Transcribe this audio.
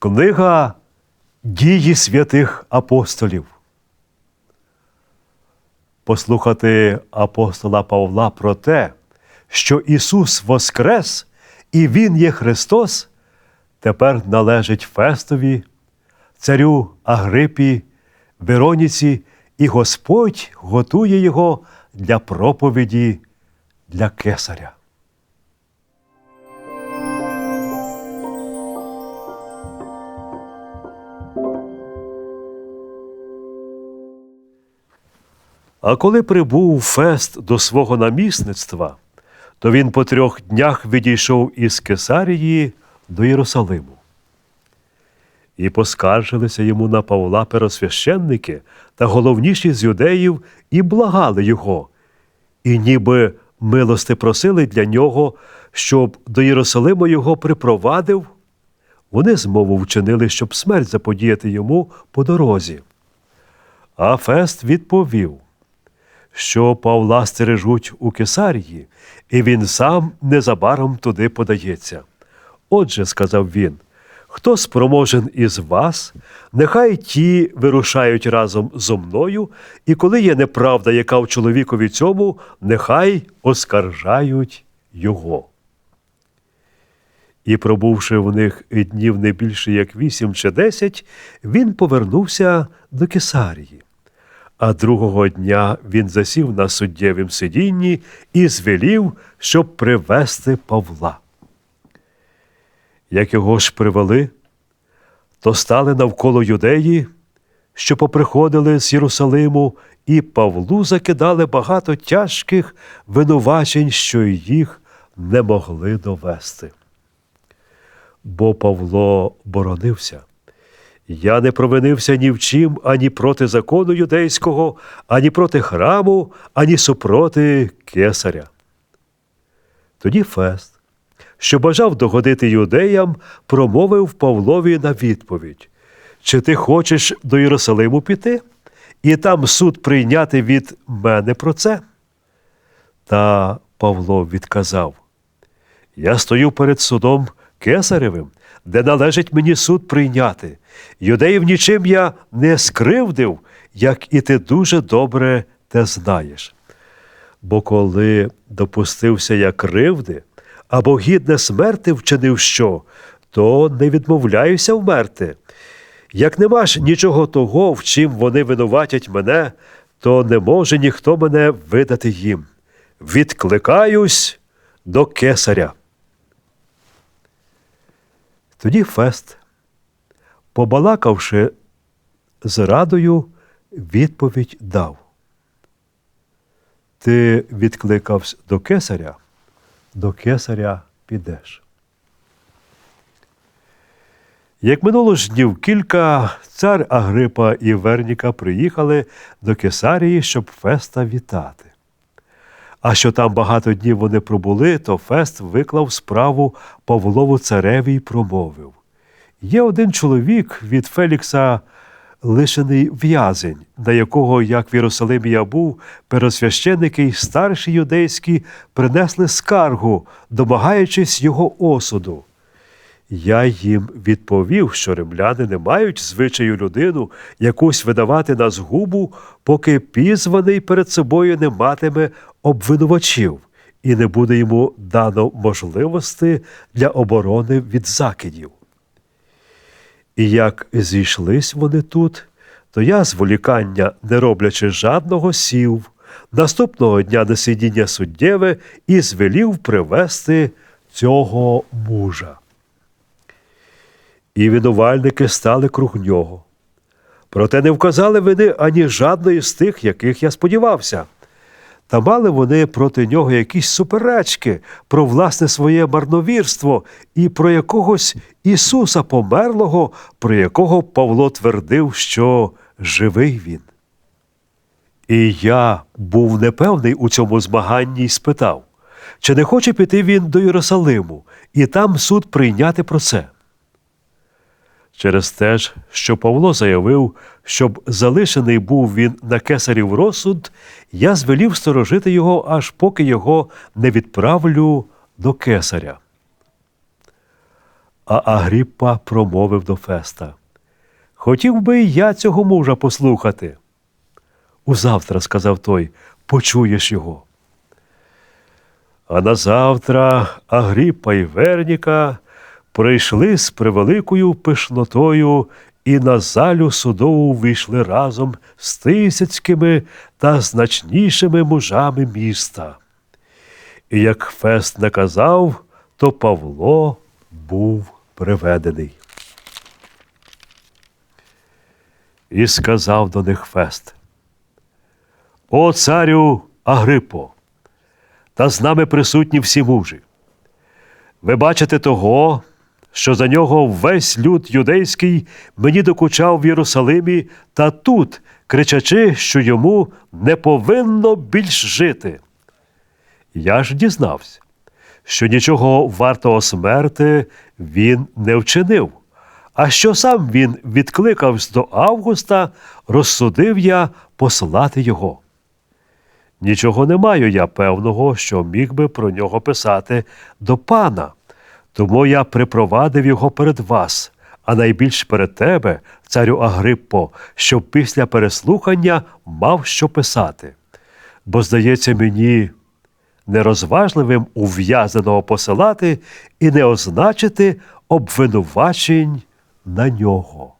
Книга Дії святих апостолів. Послухати апостола Павла про те, що Ісус Воскрес і Він є Христос, тепер належить Фестові, царю Агрипі, Вероніці, і Господь готує його для проповіді для кесаря. А коли прибув Фест до свого намісництва, то він по трьох днях відійшов із Кесарії до Єрусалиму. І поскаржилися йому на Павла перосвященники та головніші з юдеїв і благали його, і ніби милости просили для нього, щоб до Єрусалима його припровадив. Вони змову вчинили, щоб смерть заподіяти йому по дорозі. А Фест відповів, що Павла стережуть у Кесарії, і він сам незабаром туди подається. Отже, сказав він, хто спроможен із вас, нехай ті вирушають разом зо мною, і коли є неправда, яка в чоловікові цьому, нехай оскаржають його. І, пробувши в них днів не більше як вісім чи десять, він повернувся до Кесарії. А другого дня він засів на суддєвім сидінні і звелів, щоб привести Павла. Як його ж привели, то стали навколо юдеї, що поприходили з Єрусалиму, і Павлу закидали багато тяжких винувачень, що їх не могли довести. Бо Павло боронився. Я не провинився ні в чим ані проти закону юдейського, ані проти храму, ані супроти кесаря. Тоді Фест, що бажав догодити юдеям, промовив Павлові на відповідь Чи ти хочеш до Єрусалиму піти, і там суд прийняти від мене про це? Та Павло відказав Я стою перед судом кесаревим, де належить мені суд прийняти. Юдеїв нічим я не скривдив, як і ти дуже добре те знаєш. Бо коли допустився я кривди, або гідне смерти вчинив що, то не відмовляюся вмерти. Як нема ж нічого того, в чим вони винуватять мене, то не може ніхто мене видати їм. Відкликаюсь до кесаря. Тоді Фест, побалакавши з радою, відповідь дав. Ти відкликався до кесаря, до кесаря підеш. Як минуло ж днів кілька, цар Агрипа і Верніка приїхали до Кесарії, щоб Феста вітати. А що там багато днів вони пробули, то Фест виклав справу Павлову цареві й промовив Є один чоловік від Фелікса лишений в'язень, на якого, як в Єрусалимі я був, пересвященники й старші юдейські принесли скаргу, домагаючись його осуду. Я їм відповів, що римляни не мають звичаю людину якусь видавати на згубу, поки пізваний перед собою не матиме обвинувачів, і не буде йому дано можливості для оборони від закидів. І як зійшлись вони тут, то я, зволікання, не роблячи жадного, сів, наступного дня на сидіння суддєве і звелів привести цього мужа. І винувальники стали круг нього. Проте не вказали вини ані жадної з тих, яких я сподівався. Та мали вони проти нього якісь суперечки про власне своє марновірство і про якогось Ісуса померлого, про якого Павло твердив, що живий він. І я був непевний у цьому змаганні і спитав, чи не хоче піти він до Єрусалиму і там суд прийняти про це. Через те ж, що Павло заявив, щоб залишений був він на кесарів розсуд, я звелів сторожити його, аж поки його не відправлю до кесаря. А Агріппа промовив до Феста. Хотів би і я цього мужа послухати. Узавтра, сказав той, почуєш його. А назавтра Агріппа і Верніка прийшли з превеликою пишнотою і на залю судову вийшли разом з тисяцькими та значнішими мужами міста. І як Фест наказав, то Павло був приведений. І сказав до них Фест: О царю Агриппо, та з нами присутні всі мужі. Ви бачите того, що за нього весь люд юдейський мені докучав в Єрусалимі та тут, кричачи, що йому не повинно більш жити. Я ж дізнався, що нічого вартого смерти він не вчинив, а що сам він відкликався до Августа, розсудив я послати його. Нічого не маю я певного, що міг би про нього писати до пана, тому я припровадив його перед вас, а найбільш перед тебе, царю Агриппо, щоб після переслухання мав що писати. Бо, здається мені, нерозважливим ув'язаного посилати і не означити обвинувачень на нього.